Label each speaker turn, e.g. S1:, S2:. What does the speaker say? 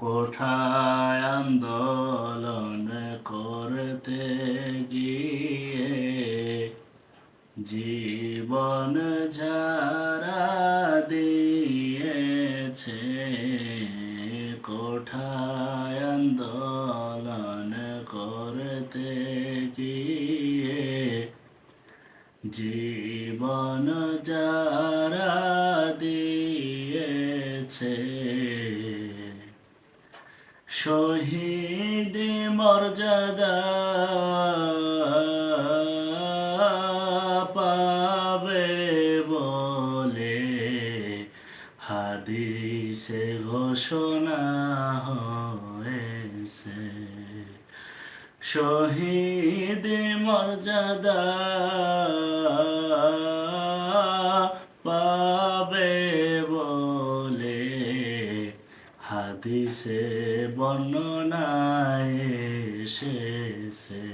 S1: কোঠায় আন্দোলন করতে গিয়ে জীবন যারা দিয়েছে। কোঠায় আন্দোলন করতে গিয়ে জীবন যারা দিয়েছে। শহীদ মর্যাদা পাবে বলে হাদিসে ঘোষণা হয়েছে। শহীদ মর্যাদা পাবে হাদিসে বর্ণনায় এসেছে।